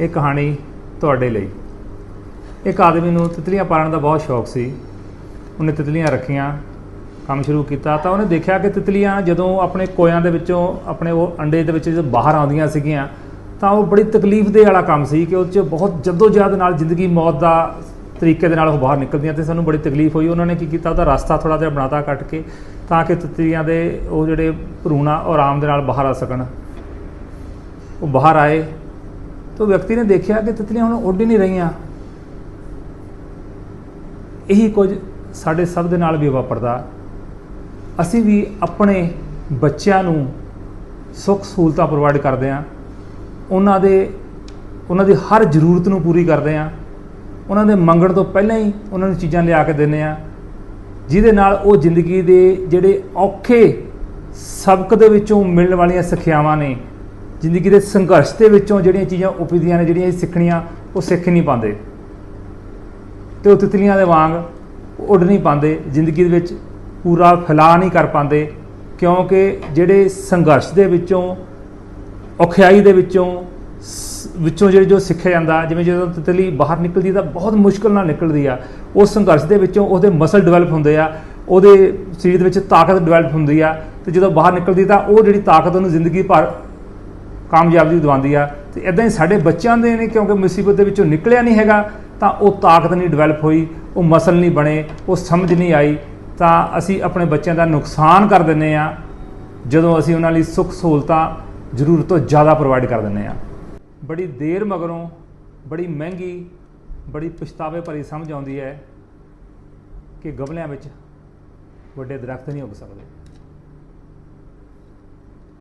ਇਹ ਕਹਾਣੀ ਤੁਹਾਡੇ ਲਈ। ਇੱਕ ਆਦਮੀ ਨੂੰ ਤਿਤਲੀਆਂ ਪਾਲਣ ਦਾ ਬਹੁਤ ਸ਼ੌਕ ਸੀ। ਉਹਨੇ ਤਿਤਲੀਆਂ ਰੱਖੀਆਂ, ਕੰਮ ਸ਼ੁਰੂ ਕੀਤਾ ਤਾਂ ਉਹਨੇ ਦੇਖਿਆ ਕਿ ਤਿਤਲੀਆਂ ਜਦੋਂ ਆਪਣੇ ਕੋਇਆਂ ਦੇ ਵਿੱਚੋਂ, ਆਪਣੇ ਉਹ ਅੰਡੇ ਦੇ ਵਿੱਚ ਜਦੋਂ ਬਾਹਰ ਆਉਂਦੀਆਂ ਸੀਗੀਆਂ, ਤਾਂ ਉਹ ਬੜੀ ਤਕਲੀਫ ਦੇ ਵਾਲਾ ਕੰਮ ਸੀ ਕਿ ਉਹ 'ਚ ਬਹੁਤ ਜਦੋਜਹਿਦ ਨਾਲ ਜ਼ਿੰਦਗੀ ਮੌਤ ਦਾ ਤਰੀਕੇ ਦੇ ਨਾਲ ਉਹ ਬਾਹਰ ਨਿਕਲਦੀਆਂ ਤੇ ਸਾਨੂੰ ਬੜੀ ਤਕਲੀਫ ਹੋਈ। ਉਹਨਾਂ ਨੇ ਕੀ ਕੀਤਾ, ਉਹਦਾ ਰਸਤਾ ਥੋੜਾ ਜਿਹਾ ਬਣਾਤਾ ਕੱਟ ਕੇ ਤਾਂ ਕਿ ਤਿਤਲੀਆਂ ਦੇ ਉਹ ਜਿਹੜੇ ਭਰੂਣਾ ਉਹ ਆਰਾਮ ਦੇ ਨਾਲ ਬਾਹਰ ਆ ਸਕਣ। ਉਹ ਬਾਹਰ ਆਏ ਤਾਂ ਵਿਅਕਤੀ ਨੇ ਦੇਖਿਆ ਕਿ ਤਿਤਲੀਆਂ ਹੁਣ ਉੱਡ ਹੀ ਨਹੀਂ ਰਹੀਆਂ। ਇਹੀ ਕੁਝ ਸਾਡੇ ਸਭ ਦੇ ਨਾਲ ਵੀ ਵਾਪਰਦਾ। ਅਸੀਂ ਵੀ ਆਪਣੇ ਬੱਚਿਆਂ ਨੂੰ ਸੁੱਖ ਸਹੂਲਤਾਂ ਪ੍ਰੋਵਾਈਡ ਕਰਦੇ ਹਾਂ। ਉਹਨਾਂ ਦੇ, ਉਹਨਾਂ ਦੀ ਹਰ ਜ਼ਰੂਰਤ ਨੂੰ ਪੂਰੀ ਕਰਦੇ ਹਾਂ। ਉਹਨਾਂ ਦੇ ਮੰਗਣ ਤੋਂ ਪਹਿਲਾਂ ਹੀ ਉਹਨਾਂ ਨੂੰ ਚੀਜ਼ਾਂ ਲਿਆ ਕੇ ਦਿੰਦੇ ਆ ਜਿਹਦੇ ਨਾਲ ਉਹ ਜ਼ਿੰਦਗੀ ਦੇ ਜਿਹੜੇ ਔਖੇ ਸਬਕ ਦੇ ਵਿੱਚੋਂ ਮਿਲਣ ਵਾਲੀਆਂ ਸਿੱਖਿਆਵਾਂ ਨੇ ਜ਼ਿੰਦਗੀ ਦੇ ਸੰਘਰਸ਼ ਦੇ ਵਿੱਚੋਂ ਜਿਹੜੀਆਂ ਚੀਜ਼ਾਂ ਉਪਜਦੀਆਂ ਨੇ, ਜਿਹੜੀਆਂ ਇਹ ਸਿੱਖਣੀਆਂ, ਉਹ ਸਿੱਖ ਨਹੀਂ ਪਾਉਂਦੇ। ਤੇ ਉਹ ਤਿਤਲੀਆਂ ਦੇ ਵਾਂਗ ਉੱਡ ਨਹੀਂ ਪਾਉਂਦੇ, ਜ਼ਿੰਦਗੀ ਦੇ ਵਿੱਚ ਪੂਰਾ ਫੈਲਾਅ ਨਹੀਂ ਕਰ ਪਾਉਂਦੇ, ਕਿਉਂਕਿ ਜਿਹੜੇ ਸੰਘਰਸ਼ ਦੇ ਵਿੱਚੋਂ, ਔਖਿਆਈ ਦੇ ਵਿੱਚੋਂ, ਸ- ਵਿੱਚੋਂ ਜਿਹੜੇ ਜੋ ਸਿੱਖਿਆ ਜਾਂਦਾ, ਜਿਵੇਂ ਜਦੋਂ ਤਿਤਲੀ ਬਾਹਰ ਨਿਕਲਦੀ ਤਾਂ ਬਹੁਤ ਮੁਸ਼ਕਲ ਨਾਲ ਨਿਕਲਦੀ ਆ। ਉਸ ਸੰਘਰਸ਼ ਦੇ ਵਿੱਚੋਂ ਉਹਦੇ ਮਸਲ ਡਿਵੈਲਪ ਹੁੰਦੇ ਆ, ਉਹਦੇ ਸਰੀਰ ਦੇ ਵਿੱਚ ਤਾਕਤ ਡਿਵੈਲਪ ਹੁੰਦੀ ਆ, ਤੇ ਜਦੋਂ ਬਾਹਰ ਨਿਕਲਦੀ ਤਾਂ ਉਹ ਜਿਹੜੀ ਤਾਕਤ ਉਹਨੂੰ ਜ਼ਿੰਦਗੀ ਭਰ ਕਾਮਯਾਬੀ ਦਿਵਾਉਂਦੀ ਆ। ਤੇ ਇਦਾਂ ਹੀ ਸਾਡੇ ਬੱਚਿਆਂ ਦੇ ਨੇ ਕਿਉਂਕਿ ਮੁਸੀਬਤ ਦੇ ਵਿੱਚੋਂ ਨਿਕਲਿਆ ਨਹੀਂ ਹੈਗਾ, ਤਾਂ ਉਹ ਤਾਕਤ ਨਹੀਂ ਡਿਵੈਲਪ ਹੋਈ, ਉਹ ਮਸਲ ਨਹੀਂ ਬਣੇ, ਉਹ ਸਮਝ ਨਹੀਂ ਆਈ। ਤਾਂ ਅਸੀਂ ਆਪਣੇ ਬੱਚਿਆਂ ਦਾ ਨੁਕਸਾਨ ਕਰ ਦਿੰਨੇ ਆ। ਜਦੋਂ ਅਸੀਂ ਉਹਨਾਂ ਲਈ ਸੁੱਖ ਸਹੂਲਤਾਂ ਜ਼ਰੂਰਤ ਤੋਂ ਜ਼ਿਆਦਾ ਪ੍ਰੋਵਾਈਡ ਕਰ ਦਿੰਨੇ ਆ। ਬੜੀ ਦੇਰ ਮਗਰੋਂ ਬੜੀ ਮਹਿੰਗੀ, ਬੜੀ ਪਛਤਾਵੇ ਭਰੀ ਸਮਝ ਆਉਂਦੀ ਹੈ ਕਿ ਗਮਲਿਆਂ ਵਿੱਚ ਵੱਡੇ ਦਰਖਤ ਨਹੀਂ ਉੱਗ ਸਕਦੇ।